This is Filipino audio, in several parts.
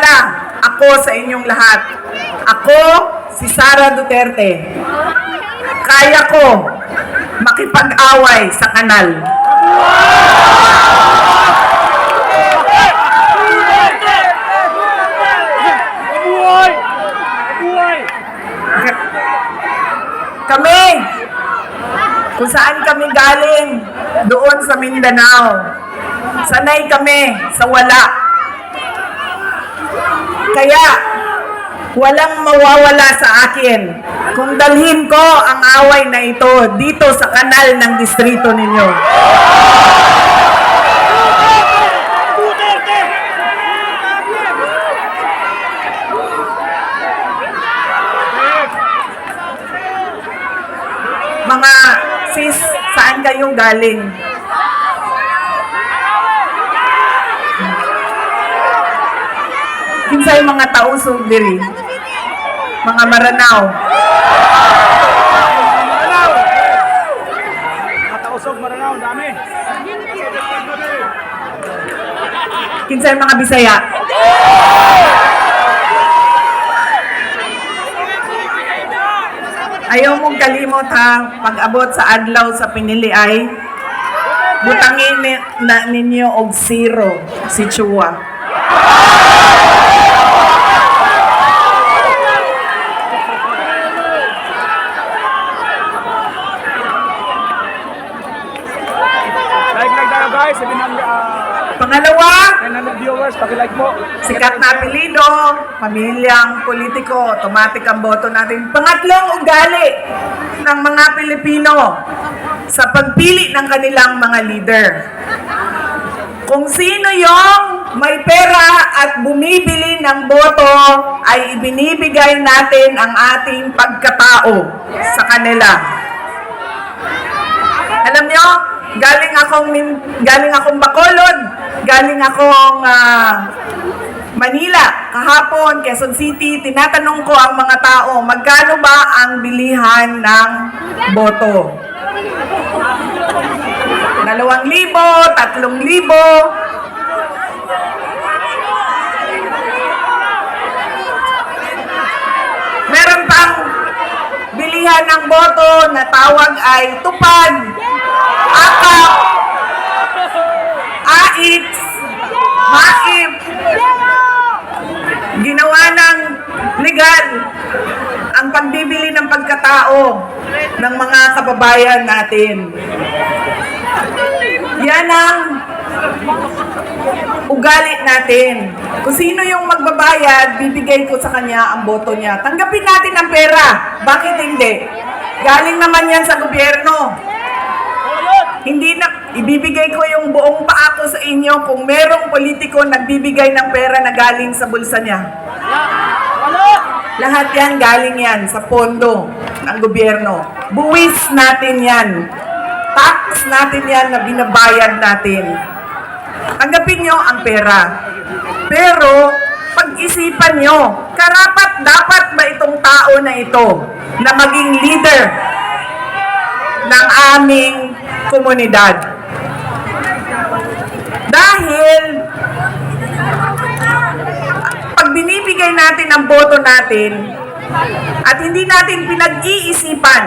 Pakilala ako sa inyong lahat. Ako, si Sara Duterte. Kaya ko makipag-away sa kanal. Kami, kung saan kami galing, doon sa Mindanao. Sanay kami sa wala. Kaya, walang mawawala sa akin kung dalhin ko ang away na ito dito sa kanal ng distrito ninyo. Mga sis, saan kayo galing? Kinsay mga tausog diri? Mga maranaw. Maranaw! Matausog, maranaw, dami. Kinsay mga Bisaya. Ayaw mong kalimot ha, pag-abot sa adlaw sa pinili ay butangin ni- na ninyo og zero si Chua. Like like tayo guys, sabi ng uh, Pangalawa, 900 viewers, paki-like po. sikat na apelido, pamilyang politiko, automatic ang boto natin. Pangatlong ugali ng mga Pilipino sa pagpili ng kanilang mga leader. Kung sino yung may pera at bumibili ng boto, ay ibinibigay natin ang ating pagkatao sa kanila. Alam nyo, galing akong galing akong Bacolod, galing akong ah, Manila, kahapon, Quezon City, tinatanong ko ang mga tao, magkano ba ang bilihan ng boto? Dalawang libo, tatlong libo. Meron pang bilihan ng boto na tawag ay tupad, akap, ait, maip, ginawa ng legal ang pagbibili ng pagkatao ng mga kababayan natin. Yan ang ugali natin. Kung sino yung magbabayad, bibigay ko sa kanya ang boto niya. Tanggapin natin ang pera. Bakit hindi? Galing naman yan sa gobyerno. Hindi na, ibibigay ko yung buong paa ko sa inyo kung merong politiko nagbibigay ng pera na galing sa bulsa niya. Lahat yan galing yan sa pondo ng gobyerno. Buwis natin yan. Tax natin yan na binabayad natin. Tanggapin nyo ang pera. Pero, pag-isipan nyo, karapat dapat ba itong tao na ito na maging leader ng aming komunidad? Dahil pag binibigay natin ang boto natin at hindi natin pinag-iisipan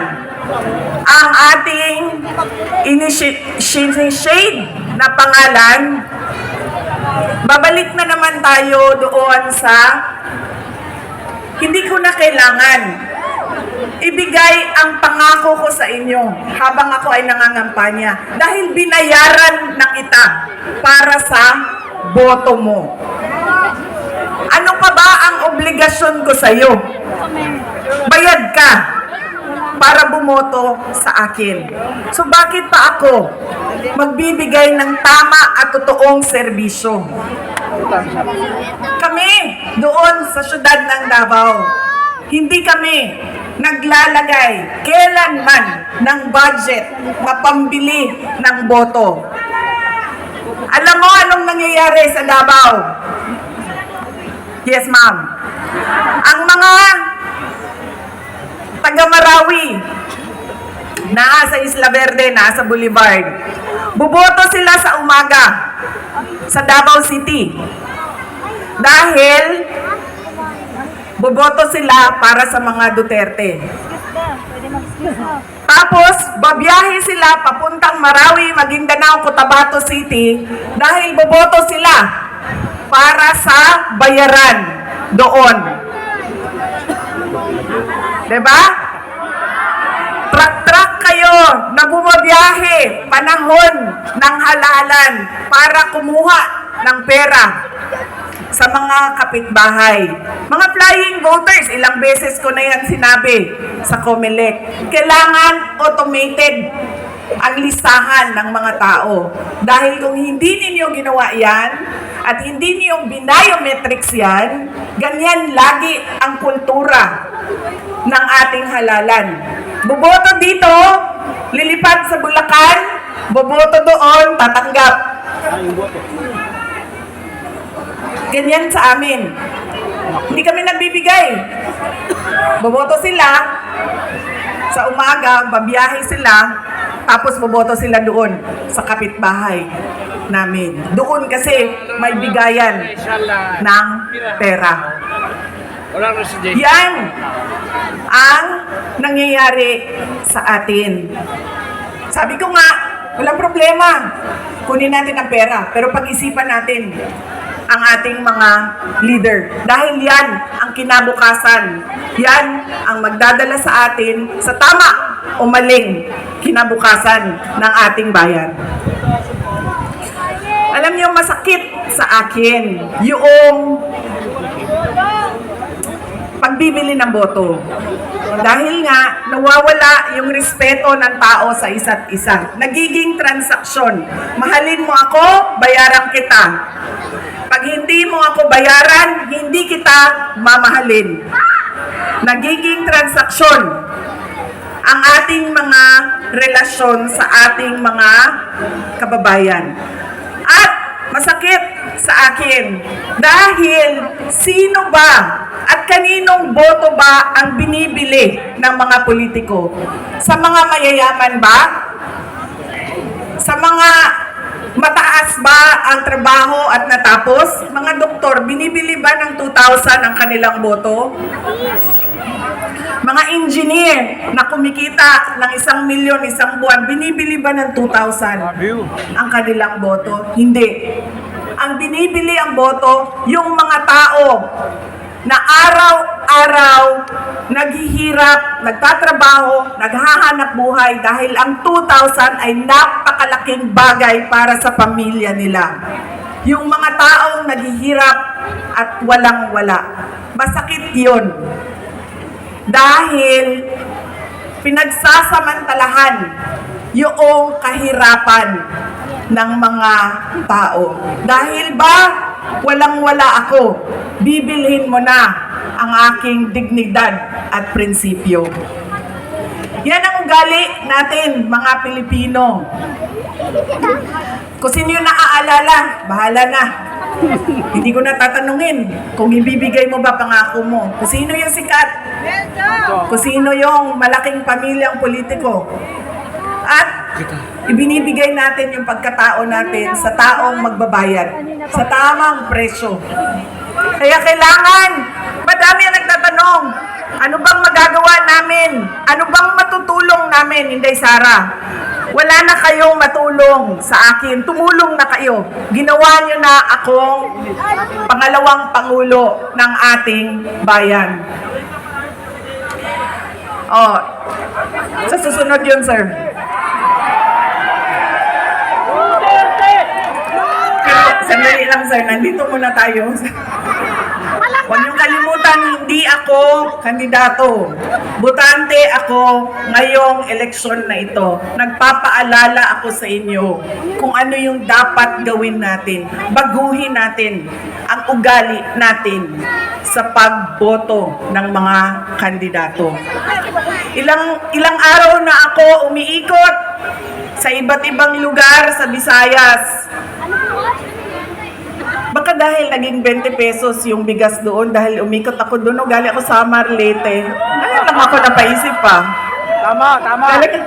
ang ating initiate na pangalan, babalik na naman tayo doon sa hindi ko na kailangan ibigay ang pangako ko sa inyo habang ako ay nangangampanya dahil binayaran na kita para sa boto mo. Pa ba ang obligasyon ko sa iyo? Bayad ka para bumoto sa akin. So bakit pa ako magbibigay ng tama at totoong serbisyo? Kami doon sa syudad ng Davao, hindi kami naglalagay kailanman ng budget na pambili ng boto. Alam mo anong nangyayari sa Davao? Yes, ma'am. Ang mga taga Marawi, naa sa Isla Verde, naa sa Boulevard, buboto sila sa umaga sa Davao City. Dahil boboto sila para sa mga Duterte. Tapos, babiyahe sila papuntang Marawi, Maguindanao, Cotabato City dahil boboto sila para sa bayaran doon. 'Di ba? Truck-truck kayo na bumabiyahe panahon ng halalan para kumuha ng pera sa mga kapitbahay. Mga flying voters, ilang beses ko na yan sinabi sa COMELEC. Kailangan automated ang listahan ng mga tao. Dahil kung hindi ninyo ginawa yan, at hindi niyo binayometrics yan, ganyan lagi ang kultura ng ating halalan. Boboto dito, lilipad sa Bulacan, boboto doon, tatanggap. Ganyan sa amin. Hindi kami nagbibigay. Boboto sila, sa umaga, babiyahe sila, tapos boboto sila doon sa kapitbahay namin. Doon kasi may bigayan ng pera. Yan ang nangyayari sa atin. Sabi ko nga, walang problema. Kunin natin ang pera. Pero pag-isipan natin ang ating mga leader. Dahil yan ang kinabukasan. Yan ang magdadala sa atin sa tama o maling kinabukasan ng ating bayan. Alam niyo, masakit sa akin yung pagbibili ng boto. Dahil nga, nawawala yung respeto ng tao sa isa't isa. Nagiging transaksyon. Mahalin mo ako, bayaran kita. Pag hindi mo ako bayaran, hindi kita mamahalin. Nagiging transaksyon ang ating mga relasyon sa ating mga kababayan. At masakit sa akin dahil sino ba at kaninong boto ba ang binibili ng mga politiko? Sa mga mayayaman ba? Sa mga mataas ba ang trabaho at natapos? Mga doktor, binibili ba ng 2,000 ang kanilang boto? Mga engineer na kumikita ng isang milyon isang buwan, binibili ba ng 2,000 View. ang kanilang boto? Hindi. Ang binibili ang boto, yung mga tao na araw-araw naghihirap, nagtatrabaho, naghahanap buhay dahil ang 2,000 ay napakalaking bagay para sa pamilya nila. Yung mga taong naghihirap at walang-wala. Masakit yun. Dahil pinagsasamantalahan yung kahirapan ng mga tao. Dahil ba walang-wala ako, bibilhin mo na ang aking dignidad at prinsipyo. Yan ang ugali natin, mga Pilipino. Kung sino yung naaalala, bahala na. Hindi ko na tatanungin kung ibibigay mo ba pangako mo. Kung sino yung sikat, kung sino yung malaking pamilyang politiko. At ibinibigay natin yung pagkatao natin sa taong magbabayad, sa tamang presyo. Kaya kailangan, madami ang nagtatanong, ano bang magagawa namin? Ano bang matutulong namin, Inday Sara? Wala na kayong matulong sa akin. Tumulong na kayo. Ginawa nyo na akong pangalawang pangulo ng ating bayan. Oh, sa susunod yun, sir. Sandali lang, sir. Nandito muna tayo. Huwag niyong kalimutan, hindi ako kandidato. Butante ako ngayong eleksyon na ito. Nagpapaalala ako sa inyo kung ano yung dapat gawin natin. Baguhin natin ang ugali natin sa pagboto ng mga kandidato. Ilang ilang araw na ako umiikot sa iba't ibang lugar sa Visayas. Dahil naging 20 pesos yung bigas doon dahil umikot ako doon o gali ako sa Marlete. Ay, lang ako napaisip pa. Tama, tama. Gali,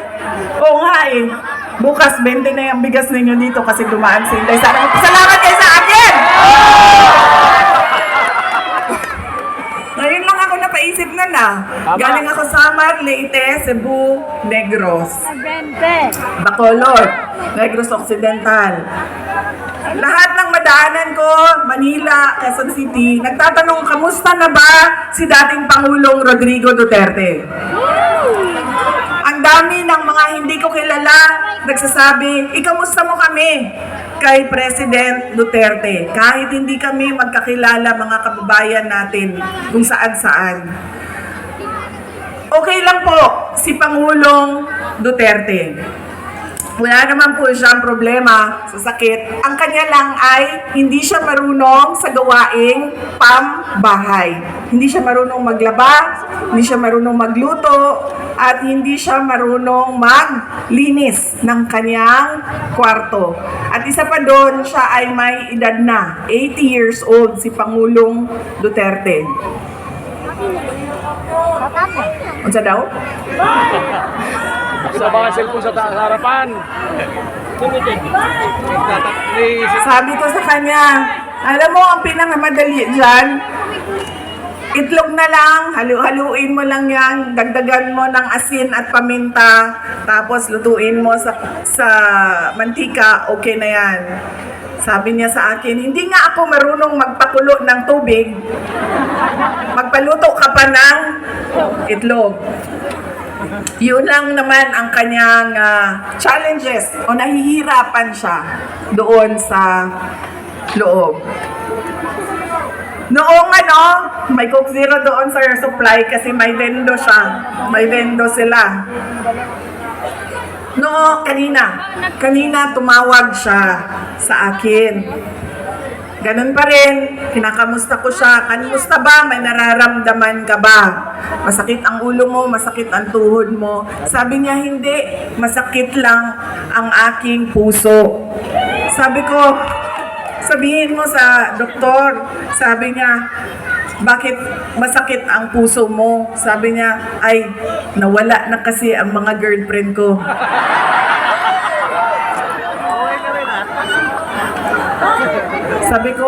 oo nga eh. Bukas 20 na yung bigas ninyo dito kasi dumaan si Inday. Sana salamat kayo sa akin! Ngayon lang ako tingnan na. Tama. Galing ako Samar, Leyte, Cebu, Negros. Bente. Bacolod, Negros Occidental. Lahat ng madaanan ko, Manila, Quezon City, nagtatanong, kamusta na ba si dating Pangulong Rodrigo Duterte? Ang dami ng mga hindi ko kilala nagsasabi, ikamusta mo kami kay President Duterte? Kahit hindi kami magkakilala mga kababayan natin kung saan-saan. Okay lang po si Pangulong Duterte. Wala naman po siyang problema sa sakit. Ang kanya lang ay hindi siya marunong sa gawaing pambahay. Hindi siya marunong maglaba, hindi siya marunong magluto, at hindi siya marunong maglinis ng kanyang kwarto. At isa pa doon, siya ay may edad na, 80 years old, si Pangulong Duterte. Unsa daw? Sa mga cellphone sa ta- sa harapan. Sabi ko sa kanya, alam mo, ang pinakamadali dyan, itlog na lang, halu-haluin mo lang yan, dagdagan mo ng asin at paminta, tapos lutuin mo sa, sa mantika, okay na yan. Sabi niya sa akin, hindi nga ako marunong magpakulo ng tubig. Magpaluto ka pa ng itlog. Yun lang naman ang kanyang ah, challenges o nahihirapan siya doon sa loob. Noong ano, may Coke Zero doon sa supply kasi may vendo siya. May vendo sila. No, kanina. Kanina tumawag siya sa akin. Ganun pa rin, kinakamusta ko siya. Kamusta ba? May nararamdaman ka ba? Masakit ang ulo mo, masakit ang tuhod mo. Sabi niya, hindi. Masakit lang ang aking puso. Sabi ko, sabihin mo sa doktor. Sabi niya, bakit masakit ang puso mo? Sabi niya, ay, nawala na kasi ang mga girlfriend ko. Sabi ko,